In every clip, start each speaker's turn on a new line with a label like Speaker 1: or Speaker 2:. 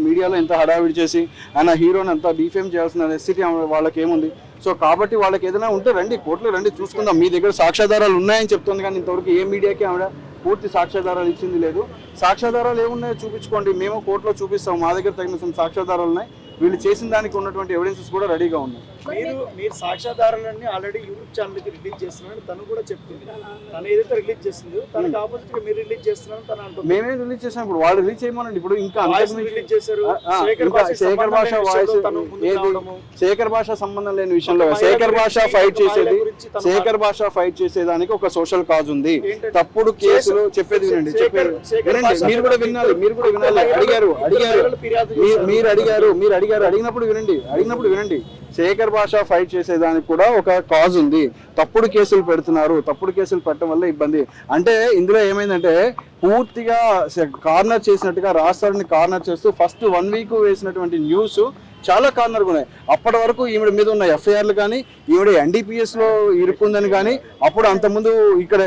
Speaker 1: మీడియాలో ఎంత హడావిడి చేసి ఆయన హీరోని అంతా డిఫేమ్ చేయాల్సిన నెసిటీ వాళ్ళకి ఏముంది సో కాబట్టి వాళ్ళకి ఏదైనా ఉంటే రండి కోర్టులో రండి చూసుకుందాం. మీ దగ్గర సాక్ష్యాధారాలు ఉన్నాయని చెప్తుంది కానీ ఇంతవరకు ఏ మీడియాకి ఆవిడ పూర్తి సాక్ష్యాధారాలు ఇచ్చింది లేదు. సాక్ష్యాధారాలు ఏమున్నాయో చూపించుకోండి. మేము కోర్టులో చూపిస్తాం. మా దగ్గర తగిన సాక్ష్యాధారాలు ఉన్నాయి. వీళ్ళు చేసిన దానికి ఉన్నటువంటి ఎవిడెన్సెస్ కూడా రెడీగా ఉన్నాయి.
Speaker 2: మీరు మీరు సాక్ష్యాధారాలన్నీ ఆల్రెడీ యూట్యూబ్ ఛానల్కి రిలీజ్ చేస్తున్నారని తను కూడా చెప్తుంది తను ఏదైతే రిలీజ్ చేస్తుందో తనకి ఆపోజిట్గా మీరు రిలీజ్ చేస్తున్నారని తను అంటుంది.
Speaker 1: మేమే రిలీజ్ చేసాం ఇప్పుడు వాళ్ళు రిలీజ్ చేయమనండి. ఇప్పుడు ఇంకా
Speaker 2: రిలీజ్ చేశారు. శేఖర్ భాష
Speaker 1: వాయిస్. శేఖర్ భాష సంబంధం లేని విషయంలో శేఖర్ భాష ఫైట్ చేసేది శేఖర్ భాష ఫైట్ చేసేదానికి ఒక సోషల్ కాజ్ ఉంది. తప్పుడు కేసులు చెప్పేది వినండి చెప్పేది
Speaker 2: భాష
Speaker 1: మీరు కూడా వినాలి మీరు కూడా వినాలి. అడిగారు అడిగారు. మీరు అడిగారు మీరు అడిగారు. అడిగినప్పుడు వినండి. అడిగినప్పుడు వినండి. శేఖర్ భాష ఫైట్ చేసేదానికి కూడా ఒక కాజ్ ఉంది. తప్పుడు కేసులు పెడుతున్నారు. తప్పుడు కేసులు పెట్టడం వల్ల ఇబ్బంది. అంటే ఇందులో ఏమైందంటే పూర్తిగా కార్నర్ చేసినట్టుగా రాష్ట్రాన్ని కార్నర్ చేస్తూ ఫస్ట్ వన్ వీక్ వేసినటువంటి న్యూస్ చాలా కార్నర్ ఉన్నాయి. అప్పటి వరకు ఈవిడ మీద ఉన్న ఎఫ్ఐఆర్లు కానీ ఈవిడ ఎన్డీపీఎస్లో ఇరుక్కుందని కానీ అప్పుడు అంతకుముందు ఇక్కడ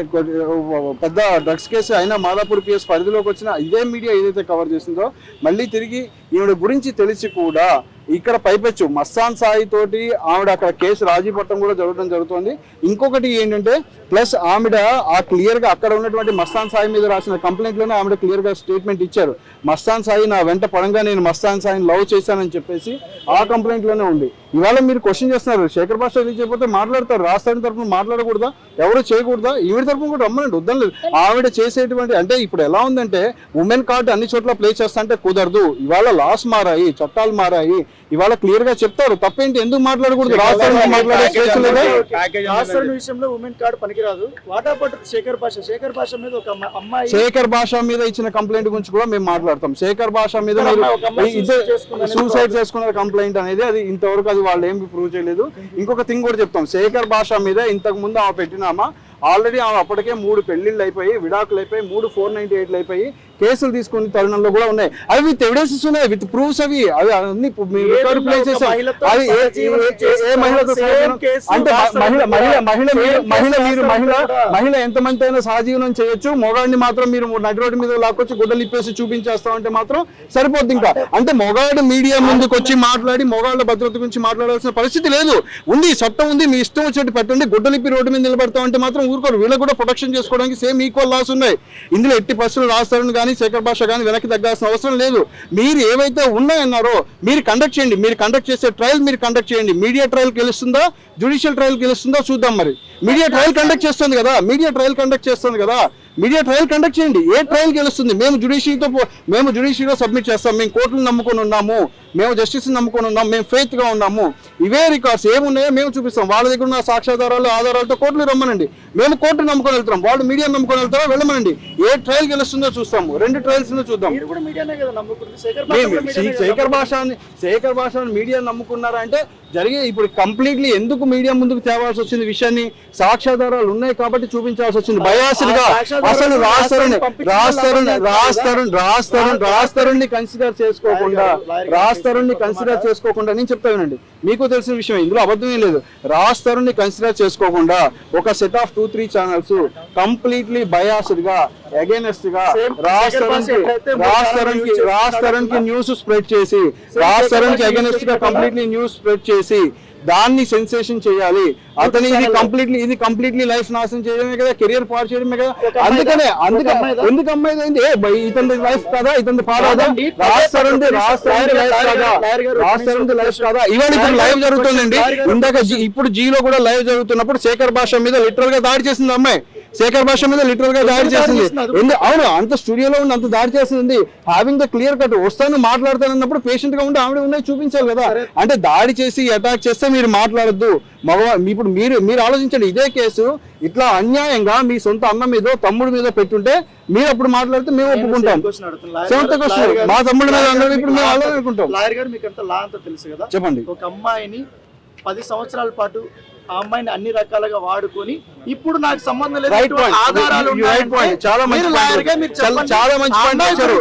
Speaker 1: పెద్ద డ్రగ్స్ కేసు అయినా మాదాపూర్ పిఎస్ పరిధిలోకి వచ్చిన ఇదే మీడియా ఏదైతే కవర్ చేసిందో మళ్ళీ తిరిగి ఈవిడ గురించి తెలిసి కూడా ఇక్కడ పైపెచ్చు. మస్తాన్ సాయి తోటి ఆవిడ అక్కడ కేసు రాజీ పట్టడం కూడా జరగడం జరుగుతుంది. ఇంకొకటి ఏంటంటే ప్లస్ ఆవిడ ఆ క్లియర్గా అక్కడ ఉన్నటువంటి మస్తాన్ సాయి మీద రాసిన కంప్లైంట్లోనే ఆవిడ క్లియర్గా స్టేట్మెంట్ ఇచ్చారు. మస్తాన్ సాయి నా వెంట పడంగా నేను మస్తాన్ సాయిని లవ్ చేశానని చెప్పేసి ఆ కంప్లైంట్లోనే ఉంది. ఇవాళ మీరు క్వశ్చన్ చేస్తున్నారు. శేఖర్ భాష రిలీజ్ చేయకపోతే మాట్లాడతారు. రాష్ట్రాన్ని తరఫున మాట్లాడకూడదా? ఎవరు చేయకూడదా? ఈవిడ తరఫున కూడా రమ్మనండి. వద్దని లేదు. ఆవిడ చేసేటువంటి అంటే ఇప్పుడు ఎలా ఉందంటే ఉమెన్ కార్డు అన్ని చోట్ల ప్లే చేస్తా అంటే కుదరదు. ఇవాళ లాస్ మారాయి చట్టాలు మారాయి. ఇవాళ క్లియర్గా చెప్తారు. తప్పేంటి? ఎందుకు మాట్లాడకూడదు? మాట్లాడే లేదా?
Speaker 2: రాష్ట్రం విషయంలో ఉమెన్ కార్డు పనికిరాదు. శేఖర్ భాష శేఖర్ భాష మీద ఒక అమ్మాయి
Speaker 1: శేఖర్ భాష మీద ఇచ్చిన కంప్లైంట్ గురించి కూడా మేము మాట్లాడతాం. శేఖర్ భాష మీద సూసైడ్ చేసుకున్న కంప్లైంట్ అనేది అది ఇంతవరకు అది వాళ్ళు ఏమి ప్రూవ్ చేయలేదు. ఇంకొక థింగ్ కూడా చెప్తాం. శేఖర్ భాష మీద ఇంతకు ముందు ఆమె పెట్టినామా ఆల్రెడీ ఆమె అప్పటికే మూడు పెళ్ళిళ్ళు అయిపోయి విడాకులు అయిపోయి మూడు ఫోర్ నైన్టీ ఎయిట్లు అయిపోయి కేసులు తీసుకునే తరుణంలో కూడా ఉన్నాయి. అవి విత్ ఎవిడెన్సెస్ ఉన్నాయి. విత్ ప్రూఫ్స్ అవి. అవి అన్ని ప్లే చేసాం. అది ఏ- మహిళతో అంటే మహిళ మహిళ మీరు ఎంతమంది అయినా సహజీవనం చేయొచ్చు. మొగాడిని మాత్రం మీరు నడి రోడ్డు మీద లాక్కొచ్చి గుడ్డలు ఇప్పేసి చూపించేస్తా ఉంటే మాత్రం సరిపోద్ది ఇంకా. అంటే మొగాడు మీడియా ముందుకు వచ్చి మాట్లాడి మొగాళ్ళ భద్రత గురించి మాట్లాడాల్సిన పరిస్థితి లేదు. ఉంది చట్టం ఉంది మీ ఇష్టం వచ్చేట్టు పెట్టండి. గుడ్డలు ఇప్పి రోడ్డు మీద నిలబడతా ఉంటే మాత్రం ఊరుకోరు. వీళ్ళకి కూడా ప్రొటెక్షన్ చేసుకోవడానికి సేమ్ ఈక్వల్ లాస్ ఉన్నాయి. ఇందులో ఎట్టి పరిస్థితులు రాస్తారని కానీ శేఖర్ భాష కానీ వెనక్కి తగ్గాల్సిన అవసరం లేదు. మీరు ఏవైతే ఉన్నాయన్నారో మీరు కండక్ట్ చేయండి. మీరు కండక్ట్ చేసే ట్రయల్ మీరు కండక్ట్ చేయండి. మీడియా ట్రయల్ గెలుస్తుందా? జుడిషియల్ ట్రయల్ గెలుస్తుందా? చూద్దాం మరి. మీడియా ట్రయల్ కండక్ట్ చేస్తుంది కదా. మీడియా ట్రయల్ కండక్ట్ చేస్తుంది కదా. మీడియా ట్రయల్ కండక్ట్ చేయండి. ఏ ట్రయల్ గెలుస్తుంది? మేము జుడిషియరీతో పో- మేము జుడిషియరీలో సబ్మిట్ చేస్తాం. మేము కోర్టులు నమ్ముకొని ఉన్నాము. మేము జస్టిస్ నమ్ముకొని ఉన్నాము. మేము faith గా ఉన్నాము. ఇవే రికార్డ్స్ ఏమున్నాయో మేము చూపిస్తాం. వాళ్ళ దగ్గర ఉన్న సాక్ష్యాధారాలు ఆధారాలతో కోర్టులు రమ్మనండి. మేము కోర్టు నమ్ముకొని వెళ్తాం వాళ్ళు మీడియా నమ్ముకొని వెళ్తారో వెళ్ళమనండి. ఏ ట్రయల్ గెలుస్తుందో చూస్తాము. రెండు ట్రయల్స్ చూద్దాం.
Speaker 2: శేఖర్ భాష
Speaker 1: శేఖర్ భాషని శేఖర్ భాషని మీడియా నమ్ముకున్నారా అంటే జరిగే ఇప్పుడు కంప్లీట్లీ ఎందుకు మీడియా ముందుకు తేవాల్సి వచ్చింది విషయాన్ని? సాక్ష్యాధారాలు ఉన్నాయి కాబట్టి చూపించాల్సి వచ్చింది.
Speaker 2: బయాస్డ్గా
Speaker 1: అసలు రాస్తారని
Speaker 2: పంపించిన
Speaker 1: రాస్తారని
Speaker 2: వాళ్ళు
Speaker 1: రాస్తారని రాస్తారని రాస్తారని కన్సిడర్ చేసుకోకుండా రాస్తారని కన్సిడర్ చేసుకోకుండా నేను చెప్తా వినండి. మీకు తెలిసిన విషయం ఇందులో అబద్ధమే లేదు. రాస్తారని కన్సిడర్ చేసుకోకుండా ఒక set of two three channels completely బయాస్డ్గా
Speaker 2: అగేనెస్ట్గా
Speaker 1: రాస్తారని
Speaker 2: ఛానళ్ళు use
Speaker 1: రాస్తారని
Speaker 2: చేస్తున్నాడో
Speaker 1: న్యూస్ స్ప్రెడ్ చేసి రాస్తారనికి అగేనెస్ట్గా కంప్లీట్లీ న్యూస్ స్ప్రెడ్ చేసి దాన్ని సెన్సేషన్ చేయాలి. అతని ఇది కంప్లీట్లీ ఇది కంప్లీట్లీ లైఫ్ నాశనం చేయడమే కదా కెరియర్ పాడు చేయడమే కదా? అందుకనే
Speaker 2: ఒక
Speaker 1: అందుకే
Speaker 2: అమ్మాయిదా?
Speaker 1: ఎందుకు అమ్మాయి అయింది ఇతని లైఫ్ కదా ఇతని పాడదా రాస్తారంది
Speaker 2: లాయర్
Speaker 1: లైఫ్ కదా. రాస్తారంది లైఫ్ కదా? ఇవాళ ఇప్పుడు లైవ్ జరుగుతుందండి. ఇందాక జీ- ఇప్పుడు జీలో కూడా లైవ్ జరుగుతున్నప్పుడు శేఖర్ భాష మీద లిటరల్గా దాడి చేసింది అమ్మాయి. శేఖర్ భాష మీద లిటరల్గా దాడి చేసింది. అవును అంత స్టూడియోలో ఉండి అంత దాడి చేసింది. హావింగ్ ద క్లియర్ కట్ వస్తాను మాట్లాడతానన్నప్పుడు పేషెంట్గా ఉండి ఆవిడ ఉన్నాయి చూపించాలి కదా. అంటే దాడి చేసి అటాక్ చేస్తే మీరు మాట్లాడద్దు. మగవా ఇప్పుడు మీరు మీరు ఆలోచించండి ఇదే కేసు ఇట్లా అన్యాయంగా మీ సొంత అన్న మీదో తమ్ముడి మీద పెట్టుంటే మీరు అప్పుడు మాట్లాడితే మేము ఒప్పుకుంటాం. సెవెంత్ క్వశ్చన్ మా తమ్ముడి మీద ఇప్పుడు మేము
Speaker 2: లా
Speaker 1: అలాగే
Speaker 2: అంతా-
Speaker 1: అనుకుంటాం
Speaker 2: లాయర్ గారు మీకు అంత లా అంతా తెలుసు కదా.
Speaker 1: చెప్పండి.
Speaker 2: ఒక అమ్మాయిని పది సంవత్సరాల పాటు ఆ అమ్మాయిని అన్ని రకాలుగా వాడుకొని ఇప్పుడు నాకు సంబంధం లేదు ఆధారాలు
Speaker 1: చాలా మంచి చాలా- మంచి పాయింట్ వచ్చారు.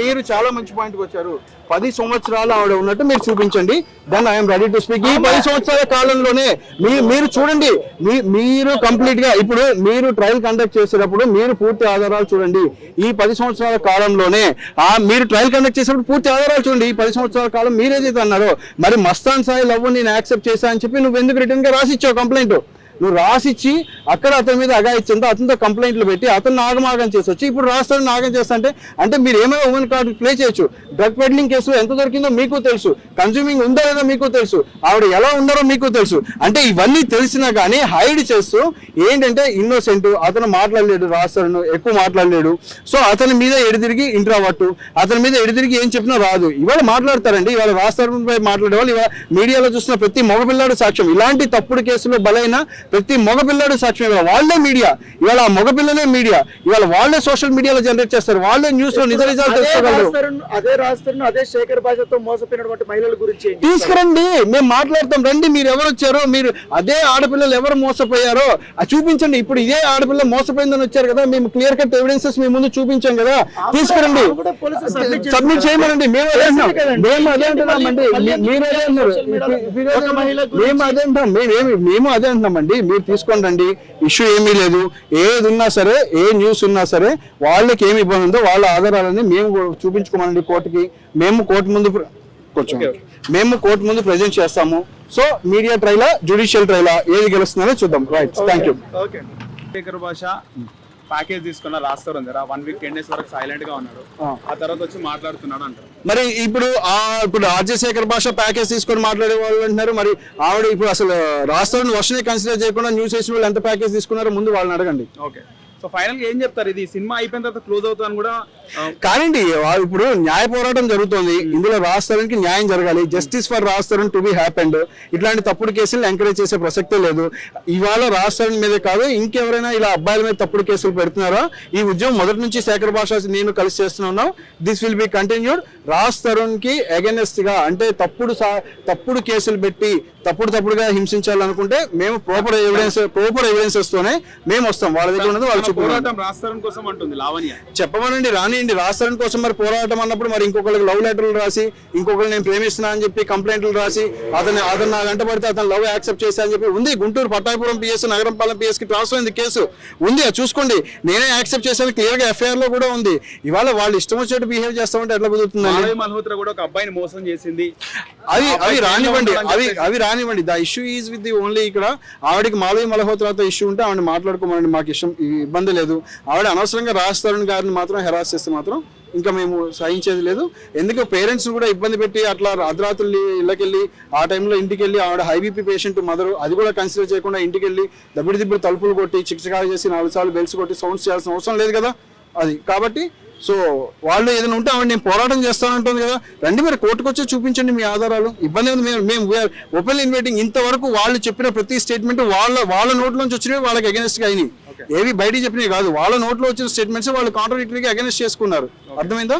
Speaker 1: మీరు చాలా మంచి పాయింట్ వచ్చారు. పది సంవత్సరాలు ఆవిడ ఉన్నట్టు మీరు చూపించండి. Then I'm ready to speak ఈ పది సంవత్సరాల కాలంలోనే మీ మీరు చూడండి. మీ మీరు కంప్లీట్గా ఇప్పుడు మీరు ట్రయల్ కండక్ట్ చేసేటప్పుడు మీరు పూర్తి ఆధారాలు చూడండి. ఈ పది సంవత్సరాల కాలంలోనే మీరు ట్రయల్ కండక్ట్ చేసినప్పుడు పూర్తి ఆధారాలు చూడండి. ఈ పది సంవత్సరాల కాలం మీరు ఏదైతే అన్నారో మరి మస్తాన్ సాయి లవ్ నేను యాక్సెప్ట్ చేశా అని చెప్పి నువ్వు ఎందుకు రిటర్న్గా రాసిచ్చావు కంప్లైంట్ నువ్వు రాసిచ్చి అక్కడ అతని మీద అగాయిచ్చిందో అతనితో కంప్లైంట్లు పెట్టి అతను నాగమాగం చేసి వచ్చి ఇప్పుడు రాస్తాను నాగం చేస్తా అంటే మీరు ఏమైనా ఉమెన్ కార్డు ప్లే చేయొచ్చు. డ్రగ్ పెడ్లింగ్ కేసు ఎంత దొరికిందో మీకు తెలుసు. కన్జ్యూమింగ్ ఉందో లేదో మీకు తెలుసు. ఆవిడ ఎలా ఉన్నారో మీకు తెలుసు. అంటే ఇవన్నీ తెలిసినా కానీ హైడ్ చేస్తూ ఏంటంటే ఇన్నోసెంట్ అతను మాట్లాడలేడు రాస్తాను ఎక్కువ మాట్లాడలేడు. సో అతని మీద ఎడిదిరిగి ఇంట్రావట్టు అతని మీద ఎడిదిరిగి ఏం చెప్పినా రాదు. ఇవాళ మాట్లాడతారండి. ఇవాళ రాస్తారంపై మాట్లాడే వాళ్ళు ఇవాళ మీడియాలో చూసిన ప్రతి మగపిల్లాడు సాక్ష్యం. ఇలాంటి తప్పుడు కేసులో బలైన ప్రతి మగపిల్లాడు సాక్ష్యం ఇవాళ వాళ్ళే మీడియా. ఇవాళ ఆ మగపిల్లలే మీడియా. ఇవాళ వాళ్ళే సోషల్ మీడియాలో జనరేట్ చేస్తారు. వాళ్ళే న్యూస్లో నిజ నిజాలు
Speaker 2: అదే
Speaker 1: తెలుసుకోగలరు
Speaker 2: అదే రాస్తారను అదే శేఖర్ భాషతో మోసపోయినటువంటి మహిళల గురించి?
Speaker 1: తీసుకురండి. మేము మాట్లాడతాం. రండి. మీరు ఎవరు వచ్చారో మీరు అదే ఆడపిల్లలు ఎవరు మోసపోయారో అది చూపించండి. ఇప్పుడు ఇదే ఆడపిల్ల మోసపోయిందని వచ్చారు కదా మేము క్లియర్ కట్ ఎవిడెన్సెస్ మీ ముందు చూపించాం కదా. తీసుకురండి. సబ్మిట్ చేయమనండి. మేము అదే. మేము అదే అంటున్నామండి. మీరు అదే అన్నారు.
Speaker 2: గురించి-
Speaker 1: మేము అదే అంటాం మేమేమి మేము అదే అంటున్నామండి. మీరు తీసుకొని రండి. ఇష్యూ ఏమీ లేదు. ఏది ఉన్నా సరే ఏ న్యూస్ ఉన్నా సరే వాళ్ళకి ఏమి ఇబ్బంది ఉందో వాళ్ళ ఆధారాలని మేము కూడా చూపించుకోమనండి కోర్టుకి. మేము కోర్టు ముందు కూర్చోండి మేము కోర్టు ముందు ప్రజెంట్ చేస్తాము. సో మీడియా ట్రైలా జ్యుడిషియల్ ట్రైలా ఏది గెలుస్తుందో చూద్దాం. Right thank you
Speaker 3: speaker Basha. Package తీసుకున్న రాస్తారు ఉంది వన్ వీక్ టెన్ డేస్ వరకు సైలెంట్గా ఉన్నాడు.
Speaker 1: ఆ.
Speaker 3: తర్వాత వచ్చి మాట్లాడుతున్నాడు అంటారు.
Speaker 1: మరి ఇప్పుడు ఆ ఇప్పుడు రాజశేఖర్ భాష ప్యాకేజ్ తీసుకొని మాట్లాడే వాళ్ళు అంటున్నారు. మరి ఆవిడ ఇప్పుడు అసలు రాష్ట్రాన్ని వర్షనే కన్సిడర్ చేయకుండా న్యూస్ వేసిన వాళ్ళు ఎంత ప్యాకేజ్ తీసుకున్నారో ముందు వాళ్ళని అడగండి.
Speaker 3: ఓకే సో ఫైనల్గా ఏం చెప్తారు? ఇది సినిమా అయిపోయిన తర్వాత క్లోజ్ అవుతుందని కూడా
Speaker 1: వా- ఇప్పుడు న్యాయ పోరాటం జరుగుతోంది. ఇందులో రాస్తారానికి న్యాయం జరగాలి. జస్టిస్ ఫర్ రాస్తారన్ టు బి హ్యాపెండ్ ఇట్లాంటి తప్పుడు కేసులు ఎంకరేజ్ చేసే ప్రసక్తే లేదు. ఇవాళ రాస్తారన్ మీదే కాదు ఇంకెవరైనా ఇలా అబ్బాయిల మీద తప్పుడు కేసులు పెడుతున్నారా? ఈ ఉద్యమం మొదటి నుంచి శేఖర్ భాష నేను కలిసి చేస్తున్నాను this will be continued Raj తరుణ్కి అగెనెస్ట్గా అంటే తప్పుడు తప్పుడు కేసులు పెట్టి తప్పుడు తప్పుడుగా హింసించాలనుకుంటే మేము ప్రాపర్ ఎవిడెన్స్ ప్రాపర్ ఎవిడెన్సెస్ తోనే మేము వస్తాం. వాళ్ళ దగ్గర ఉన్నది వాళ్ళు
Speaker 3: పోరాటం రాస్తారని కోసం అంటుంది లావణ్య.
Speaker 1: చెప్పమనండి రానియండి. రాస్తారని కోసం మరి పోరాటం అన్నప్పుడు మరి ఇంకొకరికి లవ్ లెటర్లు రాసి ఇంకొకరు నేను ప్రేమిస్తున్నా అని చెప్పి కంప్లైంట్లు రాసి అతను అతను నా గంట పడితే అతను లవ్ యాక్సెప్ట్ చేశా అని చెప్పి ఉంది గుంటూరు పట్టాభిపురం పిఎస్ నగరంపాలెం పిఎస్కి ట్రాన్స్ఫర్ అయింది కేసు. ఉంది అది చూసుకోండి. నేనే యాక్సెప్ట్ చేశాను క్లియర్గా ఎఫ్ఐఆర్లో కూడా ఉంది. ఇవాళ వాళ్ళు ఇష్టం వచ్చేట్టు బిహేవ్ చేస్తామంటే ఎట్లా కుదురుతుందండి?
Speaker 3: మాధవి మల్హోత్రా కూడా ఒక అబ్బాయిని మోసం చేసింది.
Speaker 1: అవి అవి రానివ్వండి. అవి అవి రానివ్వండి. The issue is with the only ఇక్కడ ఆవిడకి మాలవి మల్హోత్రాతో ఇష్యూ ఉంటే ఆవిడ మాట్లాడుకోమండి మాకు ఇష్టం ఈ ఇబ్బంది లేదు. ఆవిడ అనవసరంగా రాజ్ తరుణ్ గారిని మాత్రం హెరాస్ చేస్తే మాత్రం ఇంకా మేము సహించేది లేదు. ఎందుకు పేరెంట్స్ కూడా ఇబ్బంది పెట్టి అట్లా అర్ధరాత్రులు ఇళ్ళకెళ్ళి ఆ టైంలో ఇంటికి వెళ్ళి ఆవిడ హైబీపీ పేషెంట్ మదర్ అది కూడా కన్సిడర్ చేయకుండా ఇంటికి వెళ్ళి దబ్బిడి దిబ్బడి తలుపులు కొట్టి చిక్చకా చేసి నాలుగు సార్లు బెల్స్ కొట్టి సౌండ్స్ చేయాల్సిన అవసరం లేదు కదా అది. కాబట్టి సో వాళ్ళు ఏదైనా ఉంటే ఆవిడ నేను పోరాటం చేస్తానంటుంది కదా. రండి మరి కోర్టుకు వచ్చి చూపించండి మీ ఆధారాలు. ఇబ్బంది ఉంది మేము మేము ఓపెన్ ఇన్వైటింగ్ ఇంతవరకు వాళ్ళు చెప్పిన ప్రతి స్టేట్మెంట్ వాళ్ళ వాళ్ళ నోట్లోంచి వచ్చినవి వాళ్ళకి అగెన్స్ట్గా అయినాయి. ఏవి బయటికి చెప్పినవి కాదు. వాళ్ళ నోట్లో వచ్చిన స్టేట్మెంట్స్ వాళ్ళు కాంట్రడిక్టరీగా అగెనెస్ట్ చేసుకున్నారు. అర్థమైందా?